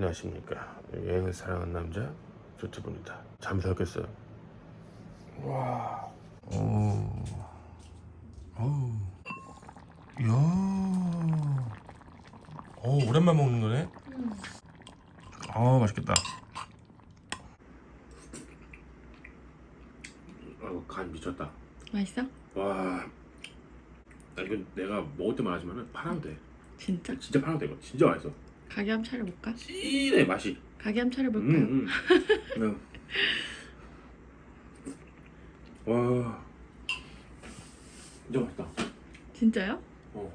안녕하십니까. 여행을 사랑하는 남자 조트입니다. 잠이 덜겠어요. 와. 오. 어우 이야. 오 오랜만 먹는 거네? 아 맛있겠다. 아이고 간 미쳤다. 맛있어? 와. 나 이건 내가 먹을 때만 하지만 팔아도 돼. 진짜? 진짜 팔아도 돼 이거. 진짜 맛있어 가게 한번 차려볼까? 찐해 맛이 가게 한번 차려볼까요? 음, 음. 네. 와 진짜 맛있다 진짜요? 어.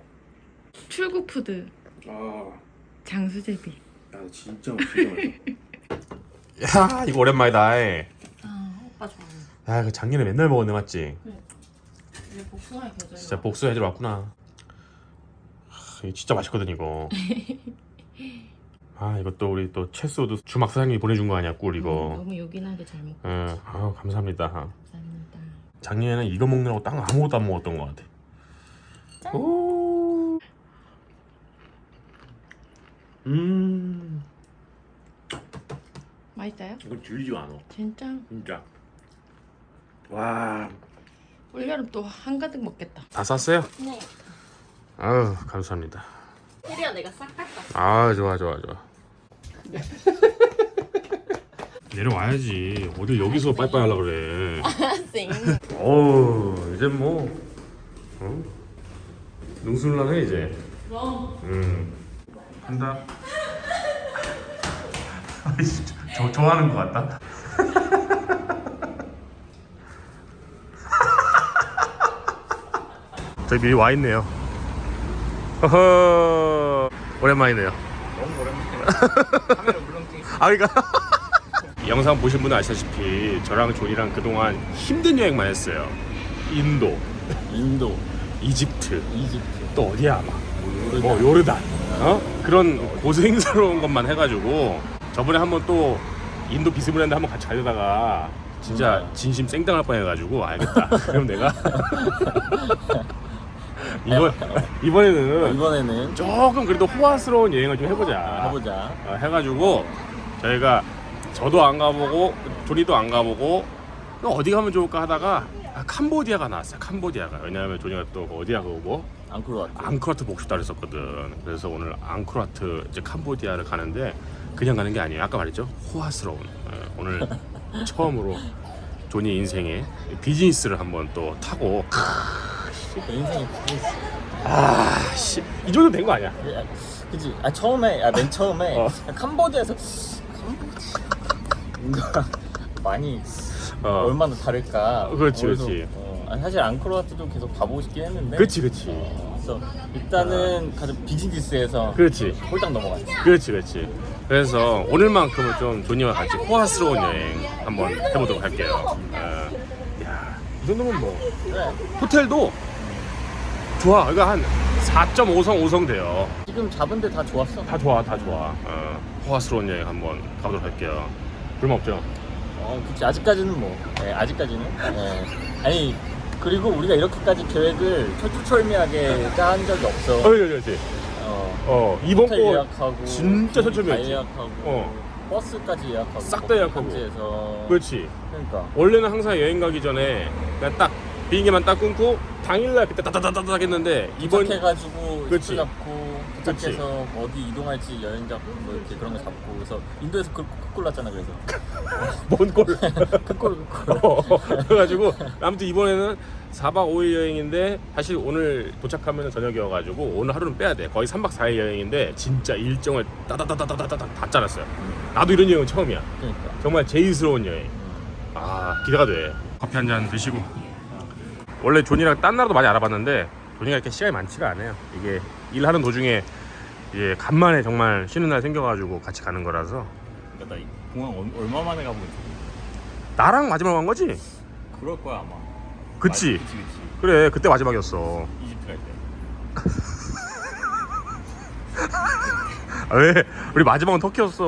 출국 푸드 아, 장수제비 야 진짜 맛있다 야 이거 오랜만이다 야아 오빠 좋아한다 그 작년에 맨날 먹었네 맞지? 이제 복숭아의 계절 진짜 복수 애들 왔구나 하, 이거 진짜 맛있거든 이거 아 이것도 우리 또 채소도 주막 사장님이 보내준 거 아니야 꿀 이거 너무 요긴하게 잘 먹고 응, 아우 감사합니다 감사합니다 작년에는 이거 먹느라고 딱 아무것도 안 먹었던 것 같아. 오. 음. 맛있어요? 이건 질리지가 않아. 진짜? 진짜. 와. 올여름 또 한가득 먹겠다 다 쌌어요? 네 아유 감사합니다. 테리야 내가 싹 닦아 아 좋아 좋아 좋아. 내려와야지. 어딜 여기서 빠이빠이 하려 그래. 쌩 어우 이제 뭐 어? 능술나네 이제. 그럼 음. 한다. 아이씨, 저 좋아하는 것 같다. 저기 미리 와 있네요. 허허. 오랜만이네요. 너무 카메라 울렁증 아 그러니까. 영상 보신 분은 아시다시피 저랑 존이랑 그동안 힘든 여행만 했어요. 인도, 인도 이집트, 이집트. 또 어디야 아마? 뭐 요르단. 어? 그런 고생스러운 것만 해가지고 저번에 한번 또 인도 비스무리한데 한번 같이 가려다가 진짜 진심 생당할 뻔해가지고 알겠다. 그럼 내가 이번 이번에는 이번에는 조금 그래도 호화스러운 여행을 좀 해보자 가보자 어, 해가지고 저희가 저도 안 가보고 조니도 안 가보고 또 어디 가면 좋을까 하다가 아, 캄보디아가 나왔어요 캄보디아가 왜냐하면 조니가 또 어디야 그거 뭐 앙코르와트 앙코르와트 보고 싶다 그랬었거든. 그래서 오늘 앙코르와트 이제 캄보디아를 가는데 그냥 가는 게 아니에요. 아까 말했죠. 호화스러운. 예, 오늘 처음으로 조니 인생에 비즈니스를 한번 또 타고 그 인생의 비즈니스 아, 씨, 이 정도 된 거 아니야? 아, 그치. 아 처음에 아 맨 처음에 어. 캄보디아에서 캄보디아? 뭔가 많이 어, 얼마나 다를까. 그렇지, 그래서, 그렇지. 어, 아니, 사실 앙코르와트도 계속 가보고 싶긴 했는데. 그렇지, 그렇지, 어, 그래서 일단은 가장 비즈니스에서 그렇지, 홀딱 넘어갔지 그렇지, 그렇지. 그래서 오늘만큼은 좀 조니와 같이 호화스러운 여행 한번 해보도록 할게요. 어, 야, 이 정도면 뭐. 그래 호텔도 좋아. 이거 한 4.5성 5성 돼요. 지금 잡은 데 다 좋았어 다 좋아, 다 좋아. 어, 호화스러운 여행 한번 가보도록 할게요. 불만 없죠? 어, 그치 아직까지는 뭐, 예, 아직까지는. 예. 아니 그리고 우리가 이렇게까지 계획을 철두철미하게 짠 적이 없어. 어, 그렇지. 어, 어, 이번 호텔 거 예약하고, 진짜 비행기 철저히 했지. 예약하고, 어. 버스까지 예약하고, 싹다 예약하고. 현지에서. 그렇지. 그러니까. 원래는 항상 여행 가기 전에 그냥 딱 비행기만 딱 끊고 당일날 그때 따다다다닥 했는데 이번 도착해가지고 그치. 숙소 잡고 도착해서 어디 이동할지 여행 잡고 뭐 이렇게 그런 거 잡고 그래서 인도에서 그콜 났잖아 그래서. 뭔 꼴. 그꼴 그꼴 어, 그래가지고 아무튼 이번에는 4박 5일 여행인데 사실 오늘 도착하면 저녁이어가지고 오늘 하루는 빼야 돼. 거의 3박 4일 여행인데 진짜 일정을 따다다다다다다 다 짜놨어요. 나도 이런 여행은 처음이야. 그러니까. 정말 제이스러운 여행. 아 기대가 돼. 커피 한 잔 드시고 원래 존이랑 딴 나라도 많이 알아봤는데 존이가 이렇게 시간이 많지가 않아요 이게 일하는 도중에 이제 간만에 정말 쉬는 날 생겨가지고 같이 가는 거라서 그러니까 나이 공항 얼- 얼마 만에 가보고 있어 나랑 마지막 간 거지? 그럴 거야 아마 그치? 아, 그치 그치 그래 그때 마지막이었어 이집트 갈 때 아, 왜? 우리 마지막은 터키였어.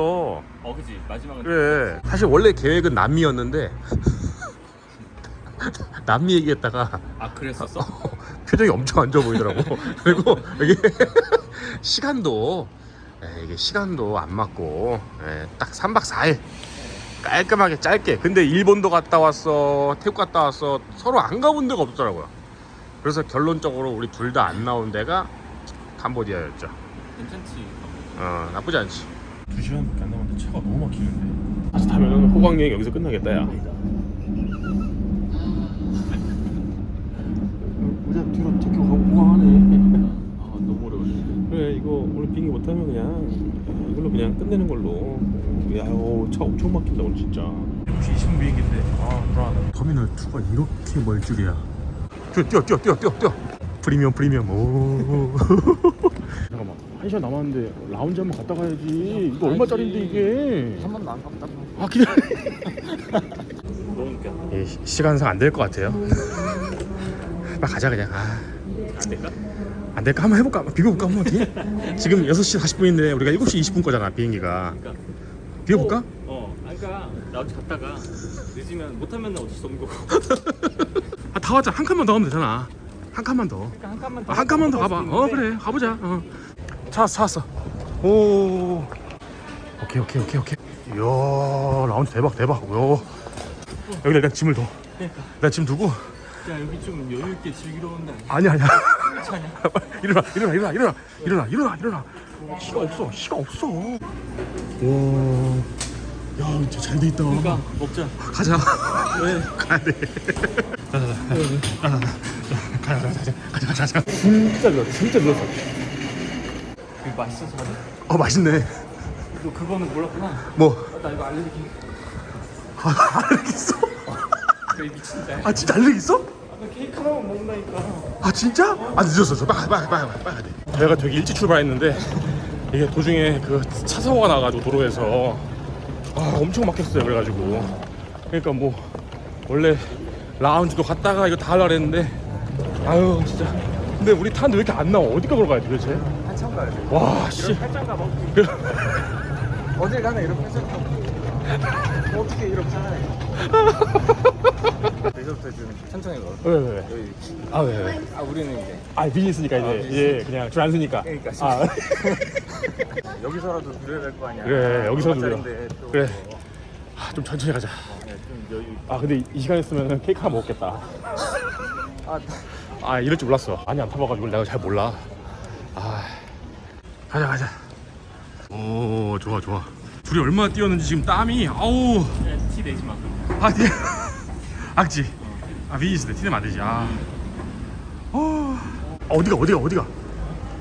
어 그치 마지막은 그래. 사실 원래 계획은 남미였는데 남미 얘기했다가 아 그랬었어? 표정이 엄청 안 좋아 보이더라고. 그리고 이게 시간도 예, 이게 시간도 안 맞고 예, 딱 3박 4일. 깔끔하게 짧게. 근데 일본도 갔다 왔어 태국 갔다 왔어. 서로 안 가본 데가 없더라고요. 그래서 결론적으로 우리 둘 다 안 나온 데가 캄보디아였죠. 괜찮지. 어 나쁘지 않지. 2시간밖에 안 남았는데 차가 너무 막히는데? 다시 타면 호광여행 여기서 끝나겠다 야 우리가 뒤로 저기 가고 구강하네. 아 너무 어려워. 그래 이거 오늘 비행기 못하면 그냥 이걸로 그냥 끝내는 걸로. 야차 엄청 막힌다 오늘 진짜. 7시 20분 비행기인데. 아 불안하다. 터미널 2가 이렇게 멀 줄이야. 뛰어 뛰어 뛰어 뛰어 뛰어 뛰어. 프리미엄 프리미엄. 오. 잠깐만 한 시간 남았는데 라운지 한번 갔다 가야지. 이거 얼마짜린데 이게? 한 번도 안 가봤다. 아 기다려. 너무 웃겨. 예, 시- 시간상 안 될 것 같아요. 빨리 가자 그냥. 아, 안 될까? 안 될까 한번 해볼까 비벼볼까 한번 뒤에 지금 6시 40분인데 우리가 7시 20분 거잖아 비행기가 그러니까. 비벼볼까? 어. 그러니까 나 갔다가 늦으면 못하면 어쩔 수 없는 거고. 아, 다 왔잖아 한 칸만 더 가면 되잖아 한 칸만 더 그러니까 한 칸만 더. 아, 한 칸만 더 가봐 수어 그래 가보자 어. 찾았어 찾았어 오 오케이 오케이 오케이 오케이 이야 라운지 대박 대박 요 여기 일단 짐을 둬 그러니까. 일단 짐 두고 야 여기 좀 여유 있게 즐기러 온다. 아니. 아니야 아니야? 일어나 일어나 일어나 일어나 일어나 일어나 일어나 시가 없어 시가 없어 와야 진짜 잘 돼 있다 그러니까 먹자. 가자 왜? 가야 돼 가자 가자 가자 가자 가자 가자 가자 진짜 늘었어 진짜 늘었어 이거 맛있어서 그래? 어 맛있네 너 그거는 몰랐구나. 뭐 아, 나 이거 알레르기. 아, 알레르기 있어? 그래 미친다. 아 진짜 알레르기 있어? 나 케이크 하나만 먹는다니까. 아 진짜? 아 늦었어 빨리 빨리 빨리 빨리 가야 돼 저희가 되게 일찍 출발했는데 이게 도중에 그 차 사고가 나가지고 도로에서 아 엄청 막혔어요 그래가지고 그러니까 뭐 원래 라운지도 갔다가 이거 다 하려고 했는데 아유 진짜 근데 우리 타는데 왜 이렇게 안 나와 어디 가보러 가야 돼 도대체 한참 가야 돼. 와씨 팔짱 가봐. 어딜 가나 이렇게 팔짱 가고. 어떻게 이렇게 살아야 여기서부터 좀 천천히 걸어. 왜 왜 왜? 여기. 아 왜 왜? 아 우리는 이제 아 비즈니스니까 이제 아, 비즈니스. 예 그냥 줄안 쓰니까 그러니까. 아 여기서라도 누려야 될 거 아니야. 그래, 여기서 누려. 얼마짜린데 또 그래. 뭐. 아, 좀 천천히 가자 네, 좀 여유. 아 근데 이 시간 있으면 케이크 하나 먹겠다 아, 아 이럴 줄 몰랐어 많이 안 타봐가지고 내가 잘 몰라 아 가자 가자 오 좋아 좋아 둘이 얼마나 뛰었는지 지금 땀이 아우 티 내지 마. 아 뛰. 악지 아 비즈니스 티내면 안 되지. 아. 어. 아, 어디가 어디가 어디가?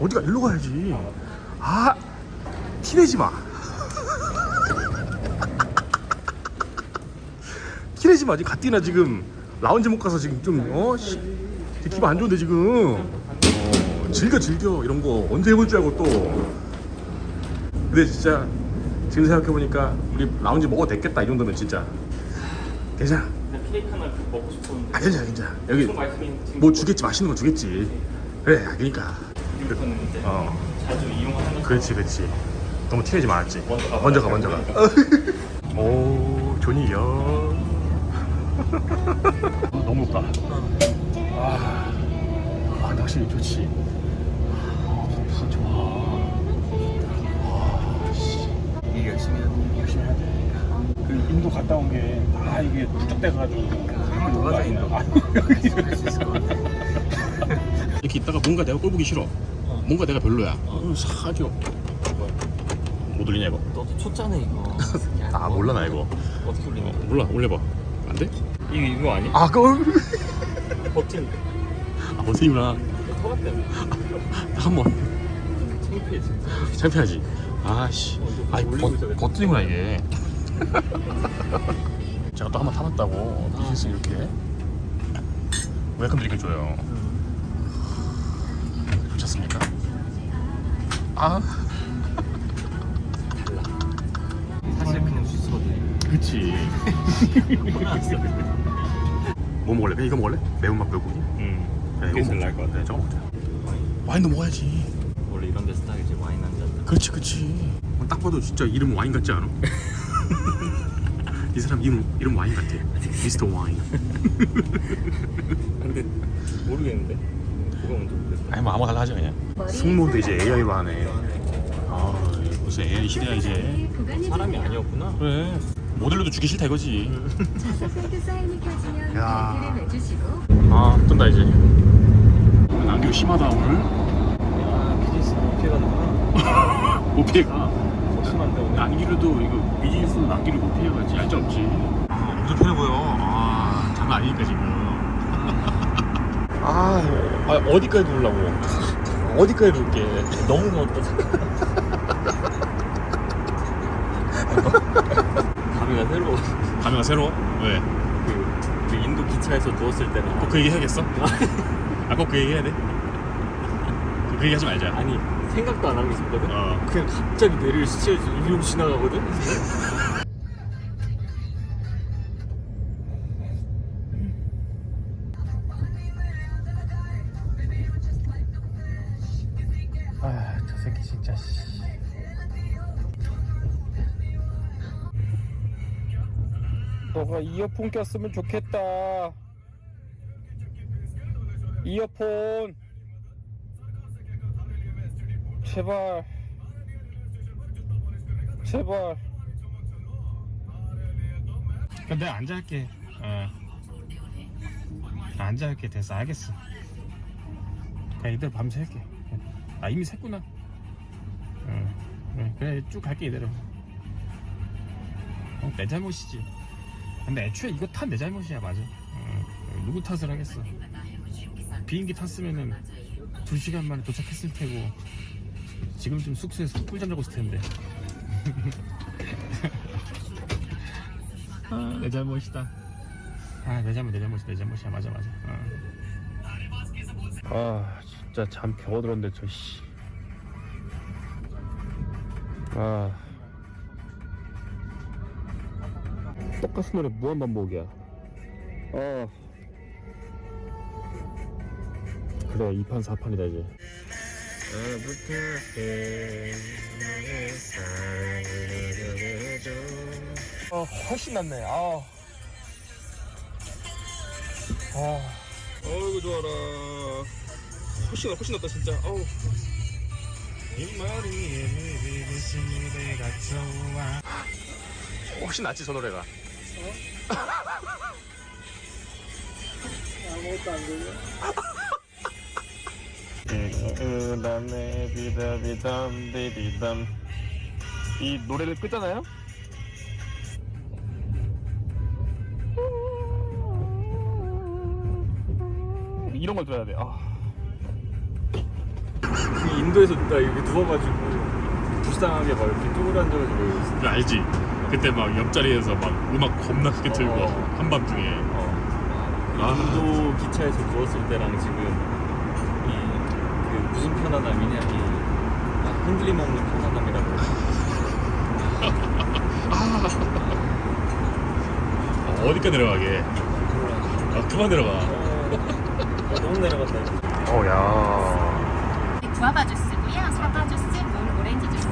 어디가? 일로 가야지. 아 티내지 마. 티내지 마. 지금 가뜩이나 지금 라운지 못 가서 지금 좀어 기분 안 좋은데 지금. 어, 즐겨 즐겨. 이런 거 언제 해볼 줄 알고 또. 근데 진짜 지금 생각해보니까 우리 라운지 먹어도 됐겠다. 이 정도면 진짜. 괜찮아 먹고 싶었는데. 아 괜찮아 괜찮아. 여기 좀 말씀이 지금 뭐 주겠지 맛있는 거 주겠지. 그래 아, 그러니까. 이렇게 어. 자주 이용하는 그렇지 그렇지. 너무 티내지 말았지. 먼저 가, 먼저 가 먼저 가 오 존이요 아, 너무 높다. 아, 아 확실히 좋지. 아, 좋아. 아, 씨. 이 열심히 하는 열심히 해야 돼. 그 인도 갔다 온 게 다 이게 축적돼가지고 다? 아, 있을 것 같아. 이렇게 있다가 뭔가 내가 꼴보기 싫어. 뭔가 내가 별로야. 어. 사겨. 못 올리냐 이거? 너도 쳤잖아 이거. 아 몰라 나 이거. 어떻게 올리냐? 몰라 올려봐. 안 돼? 이거 이거 아니? 아 그걸. 버튼. 아 어디구나. 터갔다. 한번 창피해 진짜. 창피하지. 아씨. 아 버- 왜? 버튼이구나 이게. 제가 또 한 번 타봤다고 비즈니스 이렇게 웰컴 드링크 줘요. 괜찮습니까? 아. 사실 그냥 주스거든. 그치. 뭐 먹을래? 그냥 이거 먹을래? 매운맛 불고기? 응. 네, 그게 이거 제일 먹자. 나을 것 같아. 네, 저거 먹자. 와인도 먹어야지. 원래 이런 데 스타일이지 와인 한 잔. 그렇지, 그렇지. 어, 딱 봐도 진짜 이름 와인 같지 않아? 이 사람 이름 이름 와인 같아. 미스터 와인. 근데 모르겠는데. 뭐가 먼저 모르겠어. 아니 뭐 아무 갈라 하자 그냥. 승무도 이제 AI로 하네. 아, 무슨 AI 시대야 이제 사람이 아니었구나. 그래 모델로도 주기 싫다 이거지 야. 야. 아 뜬다 이제 안경 심하다 오늘 아 비즈니스 못 피해가는구나. 못 피해가 심한데 오늘. 안기로도 이거 비즈니스 안기를 못 피해가지 얄짤 없지 아 엄청 편해 보여 아 장난 아니니까 지금 아, 아 어디까지 누르려고 어디까지 누를게 너무 잠깐. 감회가 새로워. 가면가 새로워? 왜? 그, 그 인도 기차에서 누웠을 때는 꼭그 얘기 해야겠어? 아 꼭 그 얘기 해야 돼? 그 얘기 하지 말자 아니 생각도 안 하고 있었거든. 어 그냥 갑자기 뇌를 스치해서 이러고 지나가거든. 아, 저 새끼 진짜 씨. 너가 이어폰 꼈으면 좋겠다. 이어폰. 제발. 제발. 내가 앉아 할게. 어. 나 앉아 할게. 됐어. 알겠어. 그냥 이대로 밤새 할게. 아 이미 샜구나. 어. 그래, 그래 쭉 갈게 이대로. 어, 내 잘못이지. 근데 애초에 이거 탄 내 잘못이야 맞아. 어, 누구 탓을 하겠어. 비행기 탔으면은 두 시간 만에 도착했을 테고 지금쯤 숙소에서 꿀잠 자고 있을 텐데. 아, 내 잘못이다. 아, 내 잘못, 내 잘못, 내 잘못이야. 맞아, 맞아. 어. 아, 진짜 잠 겨우 들었는데 저 씨. 아. 똑같은 노래 무한 반복이야. 어. 그래, 2판 4판이다 이제. 아, 훨씬 낫네. 아. 아. 어이구 좋아라. 훨씬 훨씬 낫다 진짜. 어우. 이 머리에 미비신 무대가 좋아. 훨씬 낫지 저 노래가. 아무것도 안 들려? 비담 비담 이 노래를 끄잖아요? 이런 걸 들어야 돼. 아. 그 인도에서 나 여기 누워가지고 불쌍하게 막 이렇게 쭈그려 앉아가지고 그거 알지? 그때 막 옆자리에서 막 음악 겁나 크게 틀고 어. 한밤중에 어. 아. 인도 기차에서 누웠을 때랑 지금 무슨 편안함이냐 이 아, 흔들림 없는 편안함이라고 어, 어디까지 내려가게? 아 그만 내려가. 어, 너무 내려갔다 어야. 구아바 주스고요. 사과 주스, 물 오렌지 주스.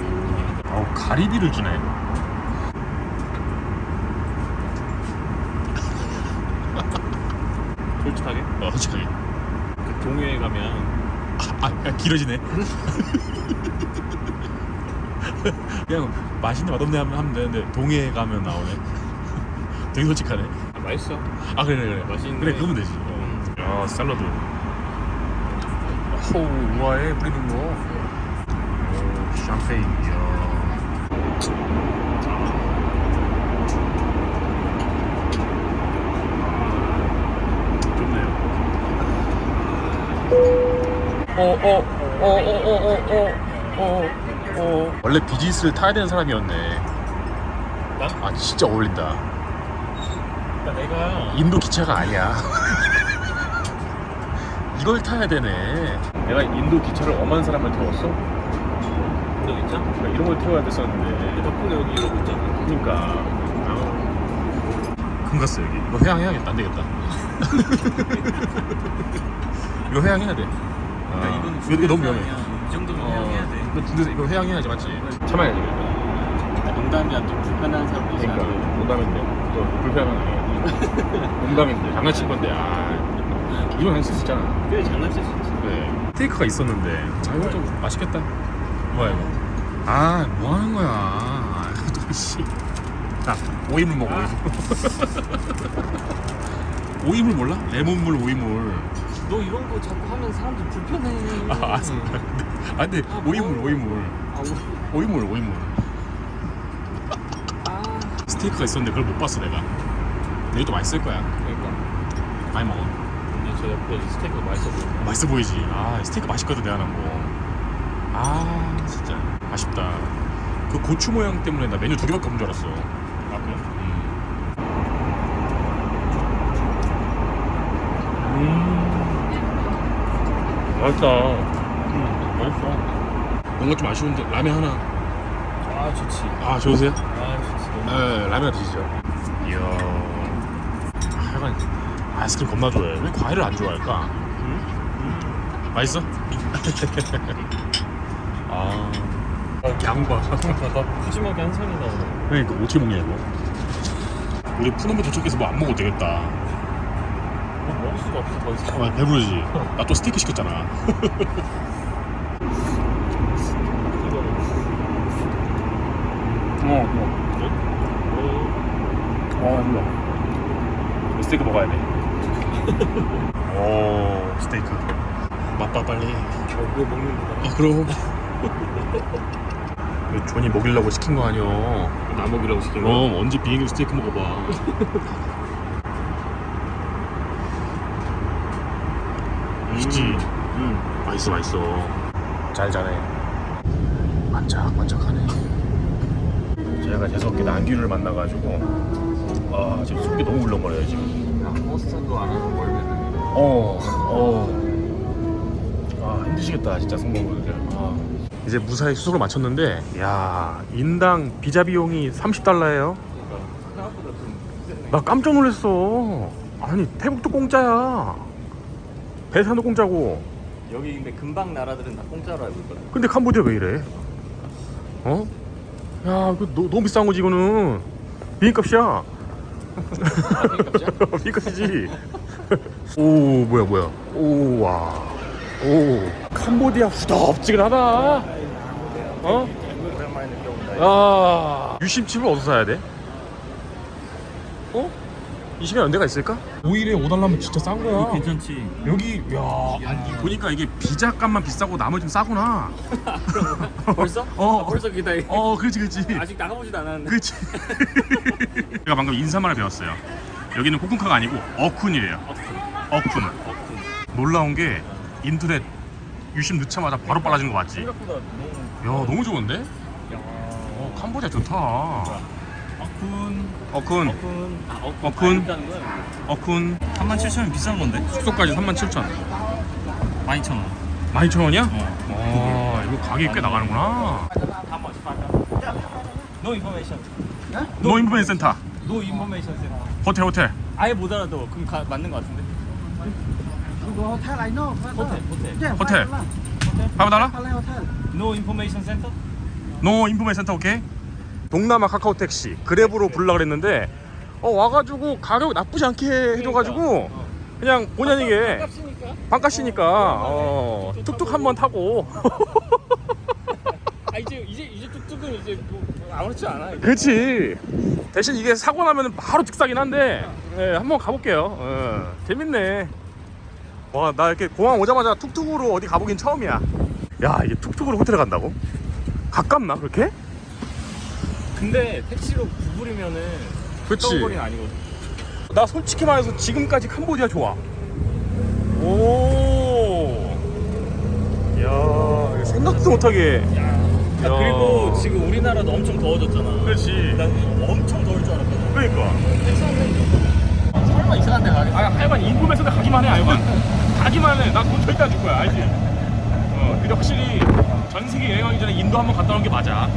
어 가리비를 주네. 솔직하게 어 솔직하게. 그 동해에 가면 아, 야, 길어지네. 그냥 맛있네 맛없네 하면, 하면 되는데 동해 가면 나오네. 되게 솔직하네. 아, 맛있어 아 그래 그래 맛있네. 그래 그러면 되지. 음. 야 샐러드. 호 우아해 뿌리는 거. 오 샴페인. 이야. 좋네요. 어어어어어어어어 원래 비즈니스를 타야 되는 사람이었네. 나? 아 진짜 어울린다. 그러니까 내가 인도 기차가 아니야. 이걸 타야 되네. 내가 인도 기차를 엄한 사람을 태웠어. 인도 있잖아 그러니까 이런 걸 태워야 됐었는데. 덕분에 여기 이러고 있잖아 그러니까. 큰 갔어 여기. 이거 회항해야겠다. 안 되겠다. 이거 회항해야 돼. 아, 그러니까 이건 이거, 너무 위험해. 이 정도면 어, 해야 돼 군대에서 이거 회항해야지 맞지? 참아야지. 그러니까. 농담이야 좀 불편한 사람도 있잖아 농담인데 또 불편한 거 농담인데 장난친 건데 아 이런 할수 있잖아. 그래 장난칠 수 있지 네. 스테이크가 있었는데 아 이거 좀 맛있겠다. 뭐야 이거? 아, 뭐 하는 거야? 아, 또 씨. 자, 오이물 먹어. 오이물. 오이물 몰라? 레몬물 오이물. 너 이런 거 자꾸 하면 사람들 불편해. 아, 알았어. 아, 근데 아, 오이물, 뭐. 오이물. 아, 오- 오이물, 오이물. 아, 스테이크가 있었는데 그걸 못 봤어 내가. 내일 또 맛있을 거야. 그러니까. 많이 먹어. 근데 저 옆에 스테이크 맛있어 보여. 맛있어 보이지. 아, 스테이크 맛있거든 내가 난 거. 아, 진짜 아쉽다. 그 고추 모양 때문에 나 메뉴 두 개밖에 없는 줄 알았어. 아, 그래? 음. 맛있다. 음, 맛있어. 뭔가 좀 아쉬운데 라면 하나. 아, 좋지. 아, 좋으세요? 아, 좋지. 너무 네, 라면 드시죠. 이야. 하여간 아이스크림 겁나 좋아해. 왜 과일을 안 좋아할까? 맛있어? 아. 나 푸짐하게 한 상이 나오네. 그러니까 어떻게 먹냐 이거? 우리 푸놈에 도착해서 뭐 안 먹어도 되겠다. 뭐 먹을 수가 없어, 더 이상. 아, 배부르지. 나 또 스테이크 시켰잖아. 어, 어. 어, 몰라. 스테이크 먹어야 돼. 오, 스테이크. 맛봐 빨리. 어, 왜 먹는구나. 아, 그럼. 왜 존이 먹이려고 시킨 거 아니야? 나 먹이라고 시킨 거? 그럼 언제 비행기 스테이크 먹어봐. 맛있지? 응. 맛있어 맛있어 잘 자네 반짝반짝하네 제가 재수없게 난귀를 만나가지고 아 지금 속이 너무 울렁거려요 지금 야, 버스도 안 하고 멀면. 어어 아 힘드시겠다 진짜 승무원분들 아. 이제 무사히 수속을 마쳤는데 야 인당 비자 비용이 30달러예요 그러니까 생각보다 좀. 나 깜짝 놀랐어 아니 태국도 공짜야 배산도 공짜고 여기 근데 금방 나라들은 다 공짜로 알고 있거든. 근데 캄보디아 왜 이래? 어? 야, 이거 너, 너무 비싼 거지 이거는. 비행값이야. 아? 비행값이지. 오, 뭐야, 뭐야. 오, 와. 오, 캄보디아 후덥지근하다. 어? 야, 유심칩을 어디서 사야 돼? 어? 이 시간에 연대가 있을까? 오일에 5달러면 진짜 싼 거야. 괜찮지. 여기, 야, 아니, 보니까 이게 비자 값만 비싸고 나머지는 싸구나. 벌써? 어. 아, 벌써 기다려. 어, 그렇지, 그렇지. 아직 나가보지도 않았는데. 그렇지. 제가 방금 인사말을 배웠어요. 여기는 코쿤카가 아니고 어쿤이래요. 어쿤. 놀라운 게 인터넷 유심 넣자마자 바로 빨라지는 거 맞지? 야 생각보다 너무. 너무 좋은데? 야. 어 캄보디아 좋다. 어쿤. 어쿤. 어쿤. 아, 어쿤. 어쿤. 있다는 거야? 어쿤. 37,000원 비싼 건데? 숙소까지 37,000원. 12,000원. 12,000원이야? 어. 와 이거 가격이 꽤 나가는구나. How much? No information. 노 인포메이션 센터. No information center. 호텔 호텔. 아예 못 알아도 그럼 가, 맞는 거 같은데? hotel I know. 호텔, 호텔. Yeah, Hotel. Hotel. 파브 달라? Hotel. No information center? 노 인포메이션 센터 오케이? 동남아 카카오 택시 그랩으로 부르려 그랬는데 어 와가지고 가격 나쁘지 않게 해줘가지고 그냥 본의 아니게 값이니까. 반값이니까 어, 툭툭 한번 타고 아 이제 이제 이제 뚝뚝은 이제 뭐 아무렇지 않아. 이제. 그렇지 대신 이게 사고 나면 바로 즉사긴 한데 예, 한번 가볼게요 어, 재밌네 와 나 이렇게 공항 오자마자 툭툭으로 어디 가보긴 처음이야 야 이게 툭툭으로 호텔에 간다고? 가깝나 그렇게? 근데 택시로 구부리면은 그치 서울거리는 아니거든. 나 솔직히 말해서 지금까지 캄보디아 좋아. 오. 야, 생각도 못하게. 야. 야, 야. 그리고 지금 우리나라도 엄청 더워졌잖아. 그렇지. 난 엄청 더울 줄 알았거든. 그러니까. 설마 이상한 데 가겠 아, 하여간 인도에서 가기만 해, 하여간. 가기만 해. 나돈 절대 안줄 거야, 알지? 어, 근데 확실히 전 세계 여행하기 전에 인도 한번 갔다 오는 게 맞아.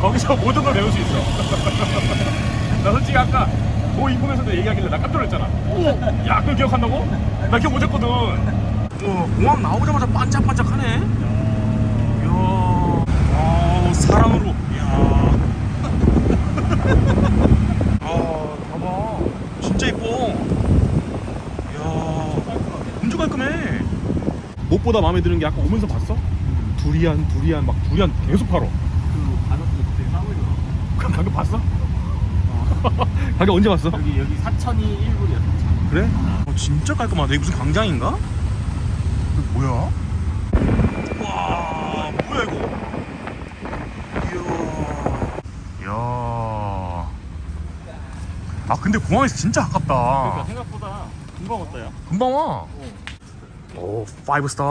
거기서 모든 걸 배울 수 있어. 나 솔직히 아까 뭐 인도에서도 얘기하길래 나 깜짝 놀랐잖아. 오, 야, 그걸 기억한다고? 나 기억 못했거든. 어, 공항 나오자마자 반짝반짝하네. 이야, 아, 사랑으로. 이야. 아, 봐봐. 진짜 이뻐. 이야, 엄청 깔끔해. 무엇보다 마음에 드는 게 아까 오면서 봤어? 두 두리안 두리안 막 두리안 계속 팔어 그 바둑도 그때 싸고 있더라고. 그럼 가격 봤어? 가격 언제 봤어? 여기 여기 사천이 1불이야. 사천. 그래? 어, 진짜 깔끔하다 이게 무슨 광장인가? 이거 뭐야? 와 뭐야 이거 이야 이야 아 근데 공항에서 진짜 그러니까 생각보다 금방 왔다 야. 금방 와. 오, 파이브 스타.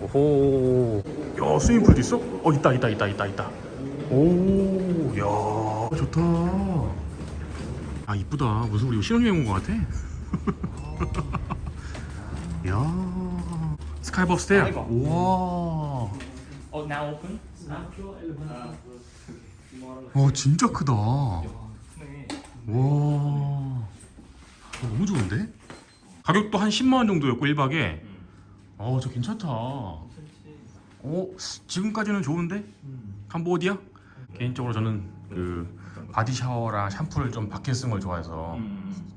오호. 야, 스위밍풀도 있어? 어, 있다, 있다, 있다, 있다, 있다. 오, 야, 좋다. 아, 이쁘다. 무슨 우리 신혼여행 온 것 같아. 야, 스테어. 스카이법. 우와. 어, now open? 와, 진짜 크다. 와, 네. 어, 너무 좋은데? 가격도 한 10만 원 정도였고 1박에. 어, 저 괜찮다. 어, 지금까지는 좋은데? 캄보디아? 개인적으로 저는 그 바디 샤워랑 샴푸를 좀 밖에 쓰는 걸 좋아해서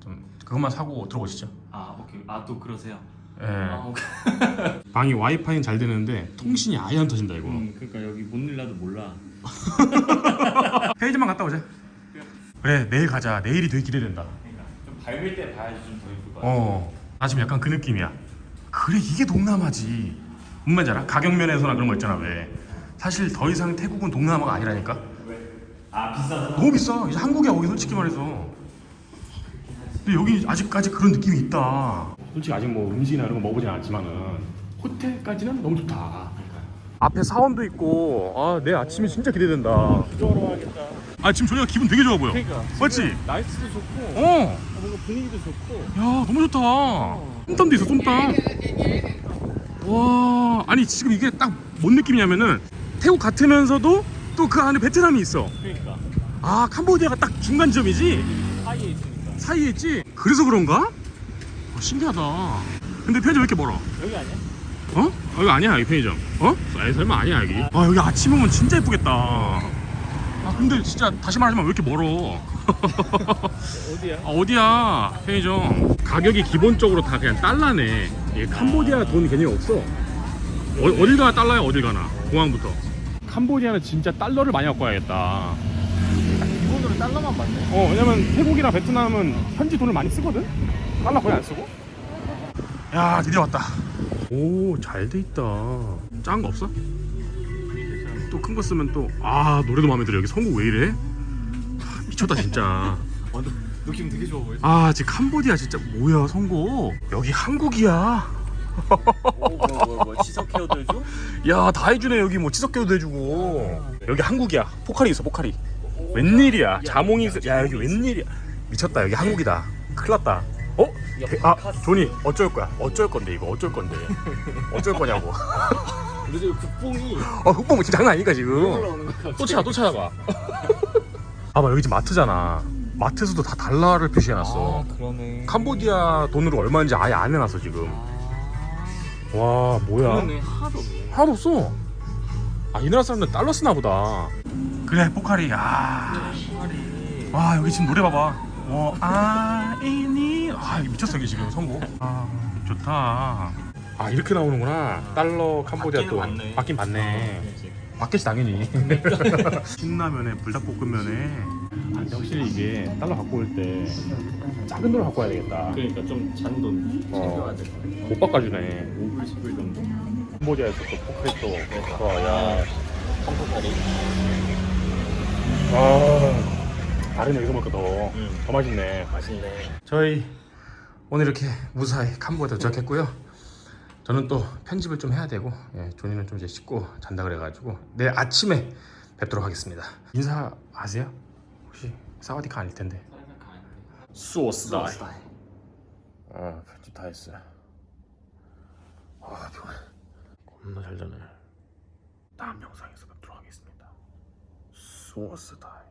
좀 그것만 사고 들어오시죠. 아 오케이. 아 또 그러세요. 예. 아 오케이. 방이 와이파이는 잘 되는데 통신이 아예 안 터진다 이거. 음, 그러니까 여기 못 일라도 몰라. 페이지만 갔다 오자. 그래 내일 가자. 내일이 되게 기대된다. 그러니까 좀 밝을 때 봐야지 좀더 예쁠 것 같아. 어. 나 지금 약간 그 느낌이야. 그래 이게 동남아지. 뭔 말인지 알아? 가격 면에서나 그런 거 있잖아 왜. 사실 더 이상 태국은 동남아가 아니라니까. 아 비싸서. 너무 비싸. 이제 한국이야 거기 솔직히 말해서. 근데 여기 아직까지 그런 느낌이 있다. 솔직히 아직 뭐 음식이나 이런 거 먹어보진 않았지만은 호텔까지는 너무 좋다. 앞에 사원도 있고 아 내 아침이 진짜 기대된다. 수저로 하겠다. 아 지금 저희가 기분 되게 좋아 보여. 그러니까. 맞지? 나이스도 좋고. 어. 뭔가 분위기도 좋고. 야 너무 좋다. 쏨땀도 있어 쏨땀. 와 아니 지금 이게 딱 뭔 느낌이냐면은 태국 같으면서도 또 그 안에 베트남이 있어. 그러니까 아 캄보디아가 딱 중간 지점이지. 사이에 있으니까. 사이에 있지? 그래서 그런가? 어, 신기하다. 근데 편의점 왜 이렇게 멀어? 여기 아니야? 어? 어, 여기 아니야 여기 편의점. 어? 아니 설마 아니야 여기. 아 여기 아침 오면 진짜 예쁘겠다. 아 근데 진짜 다시 말하지만 왜 이렇게 멀어? 어디야? 아, 어디야 편의점 가격이 기본적으로 다 그냥 달러네 이게 캄보디아 돈 개념이 없어 어, 어딜 가나 달러야 어딜 가나 공항부터 캄보디아는 진짜 달러를 많이 갖고 와야겠다. 기본으로 달러만 받네. 어 왜냐면 태국이나 베트남은 현지 돈을 많이 쓰거든? 달러 거의 안 쓰고? 야 드디어 왔다. 오 잘 돼 있다. 작은 거 없어? 또 큰 거 쓰면 또 아 노래도 마음에 들어. 여기 선곡 왜 이래? 아, 미쳤다 진짜. 완전 느낌 되게 좋아 보이지? 아 지금 캄보디아 진짜 뭐야 선곡 여기 한국이야 뭐 뭐 뭐 시석 헤어도 해줘? 야 다 해주네 여기 뭐 치석계도 해주고. 여기 한국이야. 포카리 있어 포카리. 웬일이야? 자몽이 있어. 야 여기 웬일이야? 미쳤다 여기 한국이다. 큰일 났다. 어? 대- 아 조니 어쩔 거야? 어쩔 건데 이거 어쩔 건데? 어쩔 거냐고. 근데 지금 국뽕이 아 흑봉 지금 장난 아니니까 지금? 올라오는 거 같아. 또 찾아 또 찾아봐. 봐봐 여기 지금 마트잖아. 마트에서도 다 달러를 표시해놨어. 아 그러네. 캄보디아 돈으로 얼마인지 아예 안 해놨어 지금 와 뭐야 그러네 없네. 하나도 없어. 아, 이 나라 사람들 달러 쓰나 보다. 그래, 포카리. 아. 와, 여기 지금 노래 봐봐. 뭐, 아이니. 아, 이거 미쳤어, 이게 지금 선곡. 아, 좋다. 아, 이렇게 나오는구나. 달러 캄보디아 바뀌는 또. 맞네. 바뀐 맞네. 그렇지. 바뀌지, 당연히. 신라면에 불닭볶음면에. 아, 근데 확실히 이게 달러 갖고 올 때 작은 돈을 갖고 와야 되겠다. 그러니까 좀 잔돈 어. 챙겨야 같아. 못 바꿔주네. 5불 10불 정도. 캄보디아에서 또 포카리 또. 와, 야. 컴포카리. 아, 다른 여기서 먹으니까 더, 음. 더 맛있네. 맛있네. 저희 오늘 이렇게 무사히 캄보디아 도착했고요. 저는 또 편집을 좀 해야 되고, 예, 조니는 좀 이제 씻고 잔다 그래가지고 내일 아침에 뵙도록 하겠습니다. 인사하세요? 혹시 사와디카 아닐 텐데. 소스다이. 아, 편집 다 했어요. 아, 피곤해. 겁나 잘 자네. 다음 영상에서 뵙도록 하겠습니다. 소스다이.